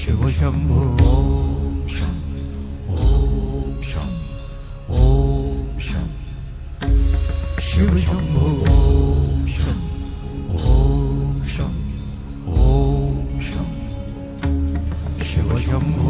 शिवशंभो ॐ शं ॐ शं ॐ शं शिवशंभो ॐ शं ॐ शं ॐ शं शिवशंभो ॐ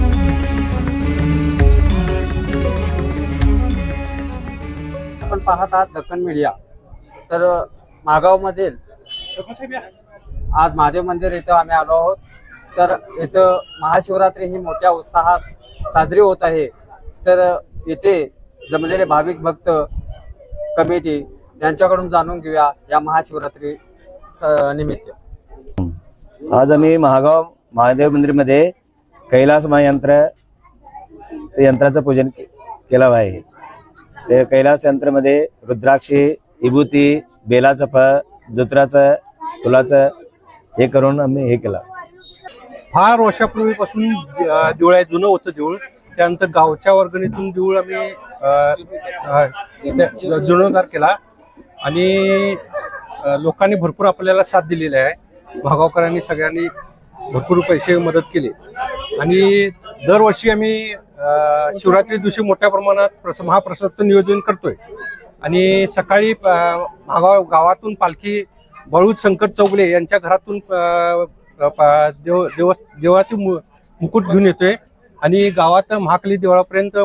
आपण पाहत आहात दक्कन मीडिया. तर मागावमधील आज महादेव मंदिर इथं आम्ही आलो आहोत. तर इथं महाशिवरात्री ही मोठ्या उत्साहात साजरी होत आहे. तर इथे जमलेले भाविक भक्त कमिटी यांच्याकडून जाणून घेऊया या महाशिवरात्री स- निमित्त. आज आम्ही महागाव महादेव मंदिरमध्ये कैलास महायंत्र यंत्राचं पूजन के- केलं आहे. ते कैलास यंत्रमध्ये रुद्राक्षी विभूती बेलाचं फळ धुत्राचं फुलाचं हे करून आम्ही हे केलं. फार वर्षापूर्वीपासून देऊळ आहे जुनं होतं देऊळ त्यानंतर गावच्या वर्गणीतून देऊळ आम्ही अ, केला. आणि लोकांनी भरपूर आपल्याला साथ दिलेली आहे. भागावकरांनी सगळ्यांनी भरपूर पैसे मदत केली. आणि दरवर्षी आम्ही शिवरात्री दिवशी मोठ्या प्रमाणात प्रस महाप्रसादचं नियोजन करतोय. आणि सकाळी अ, भागाव गावातून पालखी बळूद शंकर चौगले यांच्या घरातून पा- देव देव देवाचे मु- मुकुट घेऊन येतोय. आणि गावात महाकाली देवळापर्यंत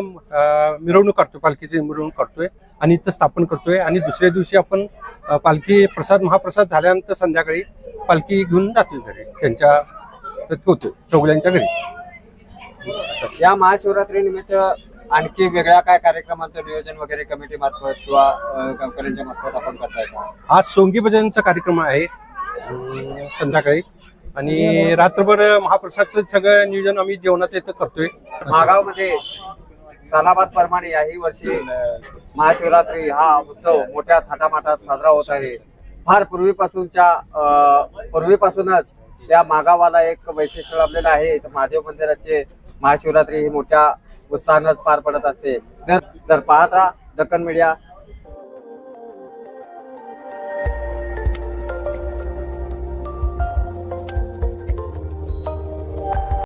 मिरवणूक करतोय पालखीची मिरवणूक करतोय आणि इथं स्थापन करतोय. आणि दुसऱ्या दिवशी आपण पालखी प्रसाद महाप्रसाद झाल्यानंतर संध्याकाळी पालखी घेऊन जातोय घरी त्यांच्या होतो चौगल्यांच्या घरी. या महाशिवरात्री निमित्त आणखी वेगळ्या काय कार्यक्रमांचं नियोजन वगैरे कमिटी मार्फत किंवा गावकऱ्यांच्या मार्फत आपण करताय का? आज सोंगी भजनचा कार्यक्रम आहे अं, संध्याकाळी. आणि रात्रभर महाप्रसादचं सगळं नियोजन आम्ही जेवणाचं इथं करतोय. मागावमध्ये सालाबाद प्रमाणे याही वर्षी महाशिवरात्री हा उत्सव मोठ्या थाटामाटात साजरा होत आहे. फार पूर्वीपासूनच्या अं, पूर्वीपासूनच त्या मागावाला एक वैशिष्ट्य लाभलेलं आहे. इथं महादेव मंदिराचे महाशिवरात्री ही मोठ्या उत्साहानंच पार पडत असते. तर तर पाहत राहा दक्कन मीडिया